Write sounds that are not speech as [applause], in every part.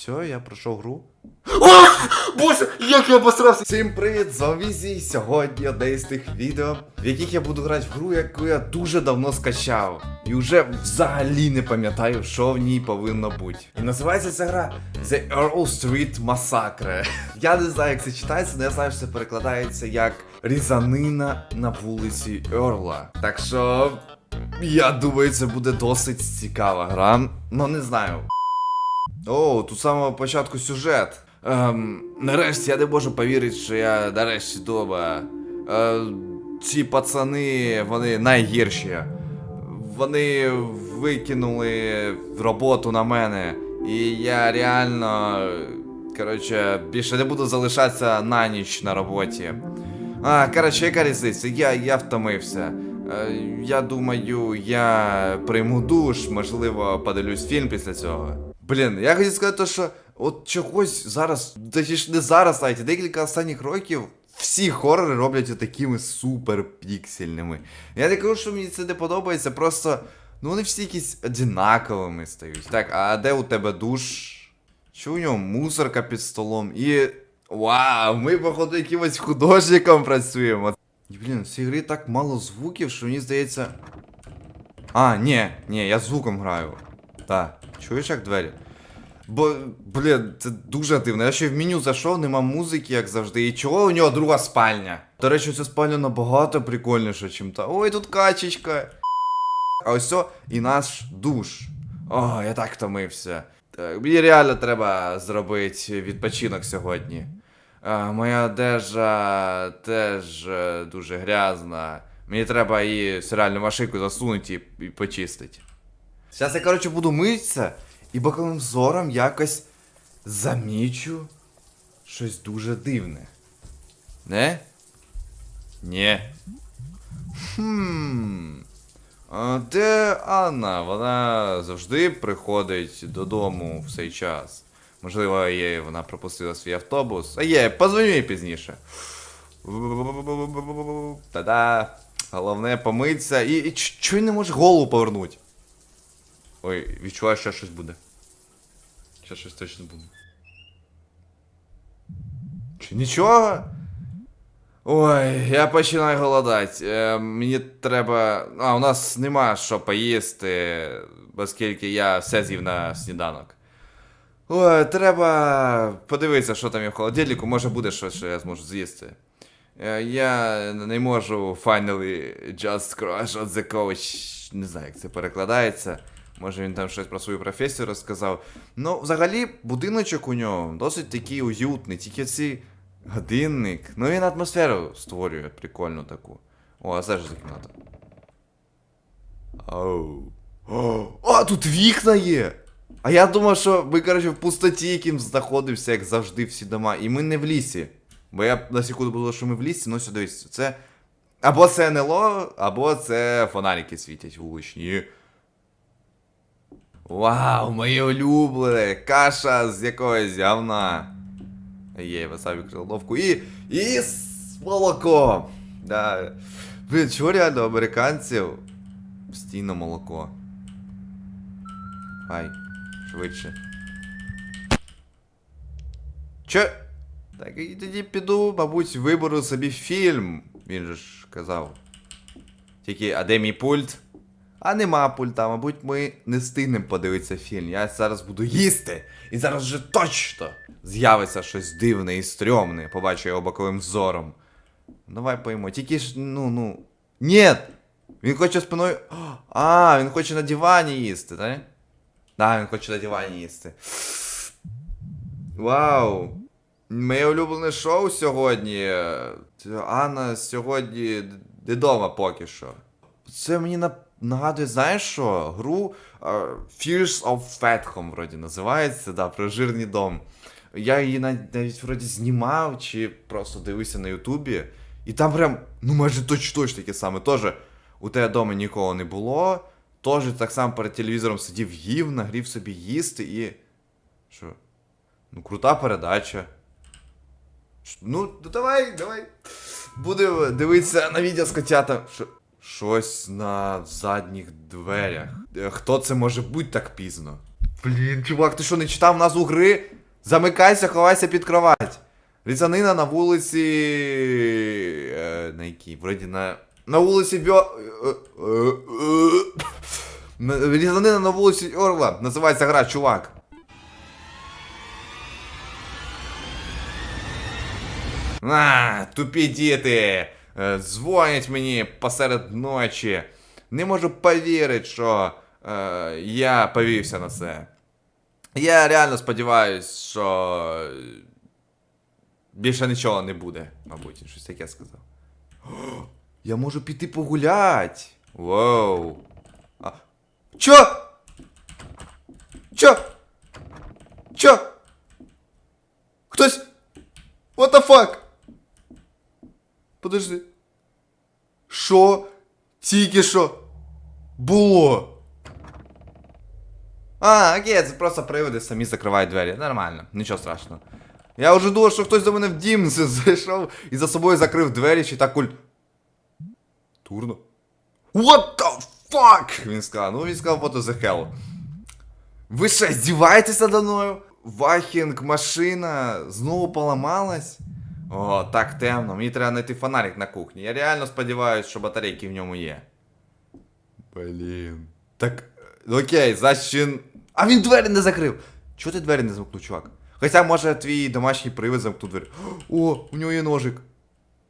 Все, я пройшов гру. Боже, як я обосрався! Всім привіт, з вами Сьогодні одне із тих відео, в яких я буду грати в гру, яку я дуже давно скачав. І вже взагалі не пам'ятаю, що в ній повинно бути. І називається ця гра The Earl Street Massacre. [laughs] Я не знаю, як це читається, але я знаю, що це перекладається як різанина на вулиці Ерла. Так що. Я думаю, це буде досить цікава гра. Ну не знаю. О, тут самого початку сюжет. Ем, нарешті я не можу повірити, що я нарешті вдома. Е, ці пацани, вони найгірші. Вони викинули роботу на мене. І я реально. Коротше, більше не буду залишатися на ніч на роботі. А, коротше, яка різниця? Я, я втомився. Е, я думаю, я прийму душ, можливо, подивлюсь фільм після цього. Блін, я хотів сказати, що от чогось зараз, точніше не зараз, навіть декілька останніх років. Всі хорори роблять такими супер піксельними. Я не кажу, що мені це не подобається, просто ну вони всі якісь одинаковими стають. Так, а де у тебе душ? Що у нього мусорка під столом? І. Вау, ми, походу, якимось художником працюємо. І, блін, в цій грі так мало звуків, що мені здається. А, ні, ні, я звуком граю. Так, чуєш як двері? Бо, блін, це дуже дивно. Я ще в меню зайшов, нема музики, як завжди. І чого у нього друга спальня? До речі, ця спальня набагато прикольніша, чим та. Ой, тут качечка. А ось о, і наш душ. О, я так втомився. Мені реально треба зробити відпочинок сьогодні. Моя одежа теж е, дуже грязна. Мені треба її в стиральну машинку засунути і, і почистити. Зараз я, коротше, буду митися і боковим зором якось замічу щось дуже дивне. Не? Ні. Хм. А де Анна? Вона завжди приходить додому в цей час. Можливо, їй вона пропустила свій автобус. А є, позвоню пізніше. Та-да. Головне помитися. І, і чого не може голову повернути? Ой, відчуваю, що щось буде. Що щось точно буде. Чи нічого? Ой, я починаю голодати. Е, мені треба. А, у нас нема що поїсти, оскільки я все з'їв на сніданок. Ой, треба подивитися, що там є в холодильнику, може буде щось, що я зможу з'їсти. Е, Я не можу finally just crush on the coach. Не знаю, як це перекладається. Може він там щось про свою професію розказав. Ну, взагалі, будиночок у нього досить такий уютний, тільки ці годинник. Ну він атмосферу створює прикольну таку. О, а це ж за кімната. Оу. О, а тут вікна є! А я думав, що ми, коротше, в пустоті яким знаходимося, як завжди, всі дома. І ми не в лісі. Бо я на секунду було, що ми в лісі, ну сюди, це. Або це НЛО, або це фонарики світять вуличні. Вау, моє улюблене! Каша з якогось говна. Є, васабі криловку. І. І з молоко. Да. Блін, чого реально американців? Постійно молоко. Хай, швидше. Че? Так і тоді піду, мабуть, виберу собі фільм. Він же ж казав. Тільки, а де мій пульт? А нема пульта, мабуть, ми не встигнемо подивитися фільм. Я зараз буду їсти. І зараз же точно з'явиться щось дивне і стрьомне. Побачу його боковим зором. Давай поймо. Тільки ж, ну, ну. Ні! Він хоче спиною. А, він хоче на дивані їсти, так? Так, він хоче на дивані їсти. Вау! Моє улюблене шоу сьогодні. Анна сьогодні не дома поки що. Це мені на... нагадує, знаєш що? Гру е, Fears of Fathom вроді називається, да, про жирний дом. Я її навіть, вроді знімав чи просто дивився на Ютубі. І там прям, ну майже точно точно таке саме. Тоже у тебе вдома нікого не було. Теж так само перед телевізором сидів, їв, нагрів собі їсти і. Що? Ну, крута передача. Ну, ну давай, давай. Будемо дивитися на відео з котятами. Що? Щось на задніх дверях. Е, Хто це може бути так пізно? Блін, чувак, ти що не читав назву гри? Замикайся, ховайся під кровать. Різанина на вулиці. Е, на якій? Вроді на. На вулиці Бьо. е, е. На- Різанина на вулиці Орла. Називається гра, чувак. А, тупі діти. Е, Дзвонять мені посеред ночі. Не можу повірити, що е, я повівся на це. Я реально сподіваюсь, що більше нічого не буде, мабуть, щось таке сказав. О, [gasps] я можу піти погулять. Воу. А... Чо? Чо? Чо? Хтось. What the fuck? Подожди. Що? Тільки що? Було. А, окей, це просто привиди самі закривають двері. Нормально, нічого страшного. Я вже думав, що хтось до мене в дім зайшов і за собою закрив двері, чи так куль. Турно. What the fuck? Він сказав. Ну він сказав, what the hell. Ви що, здіваєтеся до мною? Вахінг, машина знову поламалась. О, так темно. Мені треба знайти фонарик на кухні. Я реально сподіваюся, що батарейки в ньому є. Блін. Так. е, Окей, значить він. А він двері не закрив. Чого ти двері не замкнув, чувак? Хоча, може, твій домашній привид замкнув двері. О, у нього є ножик.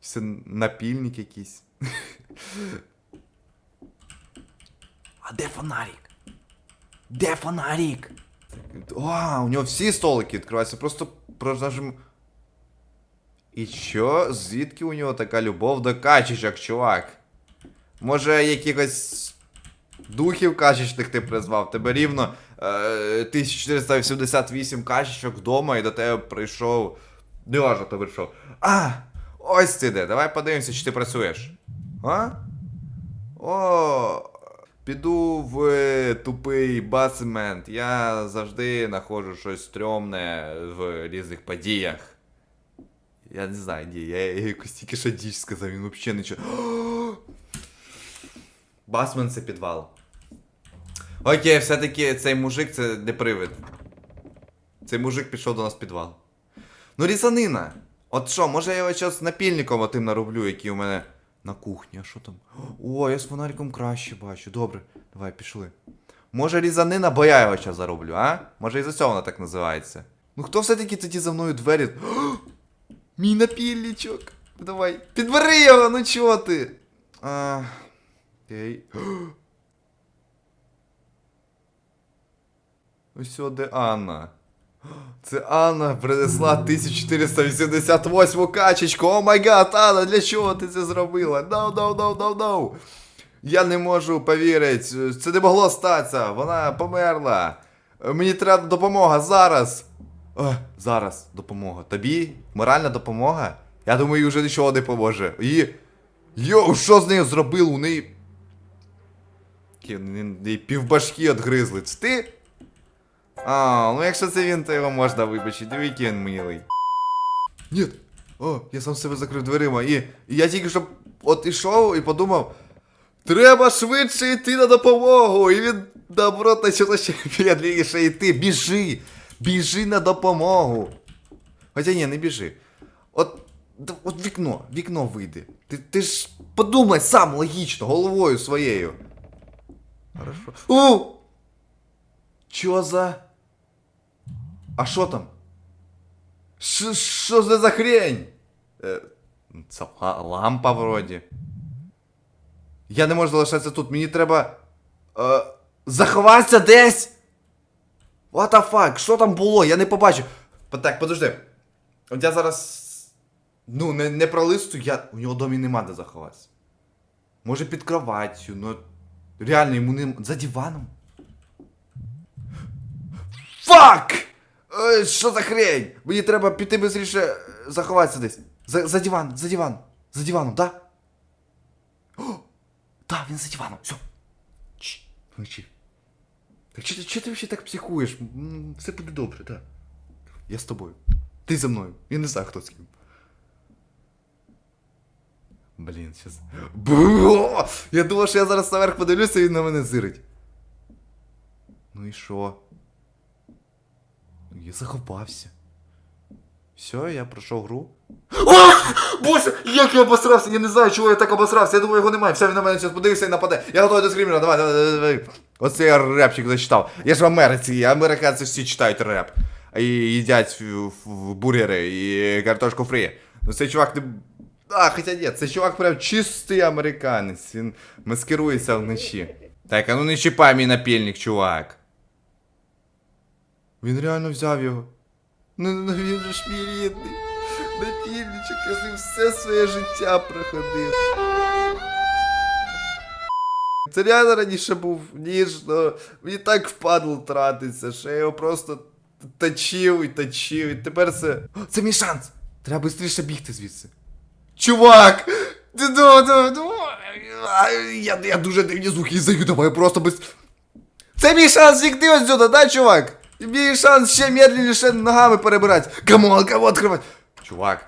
Це напільник якийсь. [laughs] А де фонарик? Де фонарик? А, у нього всі столики відкриваються, просто прожажим. І що? Звідки у нього така любов до качечок, чувак? Може, якихось духів качечних ти призвав? Тебе рівно е, 1488 качечок вдома і до тебе прийшов. Не важно, хто прийшов. А! Ось ти де. Давай подивимося, чи ти працюєш. А? О, піду в е, тупий басмент. Я завжди знаходжу щось стрьомне в різних подіях. Я не знаю, ні, я якось тільки що діч сказав, він взагалі нічого. Басмен це підвал. Окей, все-таки цей мужик це не привид. Цей мужик пішов до нас в підвал. Ну, різанина. От що, може я його зараз напільником отим нароблю, який у мене на кухні, а що там? О, я з фонариком краще бачу. Добре, давай, пішли. Може різанина, бо я його зараз зароблю, а? Може і за цього вона так називається. Ну хто все-таки тоді за мною двері. [gasps] Мій напільничок. Давай. Підбери його, ну чого ти? А, Окей. [gasps] Ось де Анна. [gasps] Це Анна принесла 1488 качечку. О май гад, Анна, для чого ти це зробила? No, no, no, no, no. Я не можу повірити. Це не могло статися. Вона померла. Мені треба допомога зараз. О, зараз допомога. Тобі? Моральна допомога? Я думаю, їй вже нічого не поможе. І. Йоу, що з нею зробили? У неї. Ні, Півбашки відгризли. Це ти? А, ну якщо це він, то його можна вибачити. Диви, він милий. Ні. О, я сам себе закрив дверима. І, і я тільки що от ішов і подумав. Треба швидше йти на допомогу. І він наоборот почало ще [laughs] йти. Біжи! Біжи на допомогу. Хоча ні, не біжи. От, от вікно, вікно вийди. Ти, ти ж подумай сам логічно, головою своєю. Хорошо. У! Чо за. А що там? Що, що це за хрень? Е, це лампа вроді. Я не можу залишатися тут, мені треба. Е, заховатися десь! What the fuck? Що там було? Я не побачив. Так, подожди. От я зараз. Ну, не, не пролистую, я. У нього домі нема де заховатися. Може під кроваттю, ну. Реально, йому не. За диваном. Фак! Ой, що за хрень? Мені треба піти быстріше заховатися десь. За, за диван, за диван. За диваном, да? О! Да, він за диваном. Все. Чш, мовчи. Так чи, чи ти взагалі так психуєш? Все буде добре, так. Я з тобою. Ти за мною. Я не знаю, хто з ким. Блін, щас. Бо! Я думав, що я зараз наверх подивлюся і він на мене зирить. Ну і що? Я захопався. Все, я пройшов гру. Боже, як я обосрався! Я не знаю, чого я так обосрався. Я думаю, його немає. Все, він на мене зараз подивився і нападе. Я готовий до скримера, давай, давай, давай, давай. Оце я репчик зачитав. Я ж в Америці, і американці всі читають реп. І їдять бургери і картошку фрі. Ну цей чувак не. А, хоча ні, цей чувак прям чистий американець. Він маскирується вночі. Так, а ну не чіпай мій напільник, чувак. Він реально взяв його. Ну, ну він ж мій рідний. Напільничок, я з ним все своє життя проходив. Це реально раніше був ніжно. Мені так впадло тратиться, що я його просто точив і точив. І тепер це. О, Це мій шанс! Треба швидше бігти звідси. Чувак! Ну, ну, ну, Я, я дуже дивні звуки здаю, давай просто без. Це мій шанс втікти отсюда, да, чувак? Мій шанс ще медленніше ногами перебирати. Камон, кого відкривати? Чувак.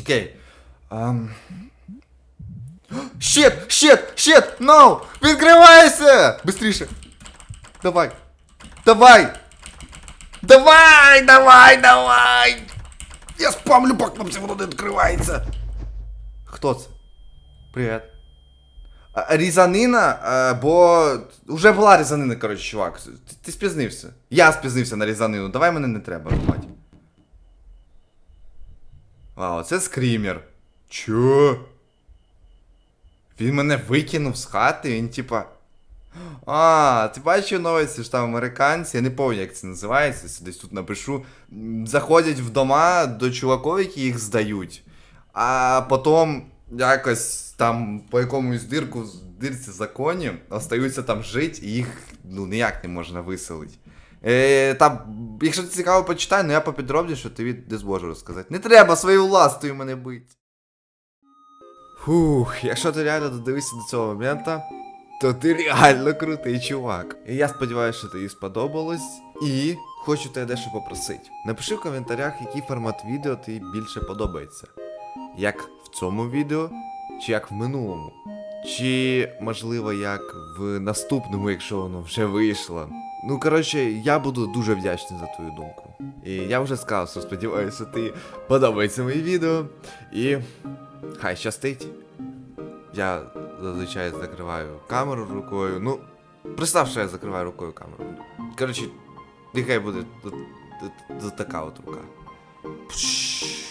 Окей. Um... Щит! Щит! No! Відкривайся! Быстріше! Давай! Давай! Давай! Давай! Давай! Я спамлю по кнопці, воно не відкривається! Хто це? Привіт. А, Різанина, бо вже була різанина, коротше, чувак. Ти, ти спізнився. Я спізнився на різанину. Давай мене не треба рубати. Вау, це скрімер. Чо? Він мене викинув з хати, він типа. А, ти бачив новості, що там американці, я не пам'ятаю, як це називається, десь тут напишу. Заходять в дома до чуваків, які їх здають. А потім якось там по якомусь дирку, дирці законі остаються там жити, і їх ну ніяк не можна виселити. Е, там, якщо ти цікаво, почитай, ну я по підробні, що тобі не зможу розказати. Не треба своєю властою мене бити. Фух, якщо ти реально додивився до цього моменту, то ти реально крутий чувак. І я сподіваюся, що тобі сподобалось. І хочу тебе дещо попросити. Напиши в коментарях, який формат відео тобі більше подобається. Як в цьому відео, чи як в минулому. Чи, можливо, як в наступному, якщо воно вже вийшло. Ну, коротше, я буду дуже вдячний за твою думку. І я вже сказав, що сподіваюся, тобі подобається моє відео. І хай щастить. Я зазвичай закриваю камеру рукою. Ну, представ, що я закриваю рукою камеру. Коротше, нехай буде така от рука. Пш.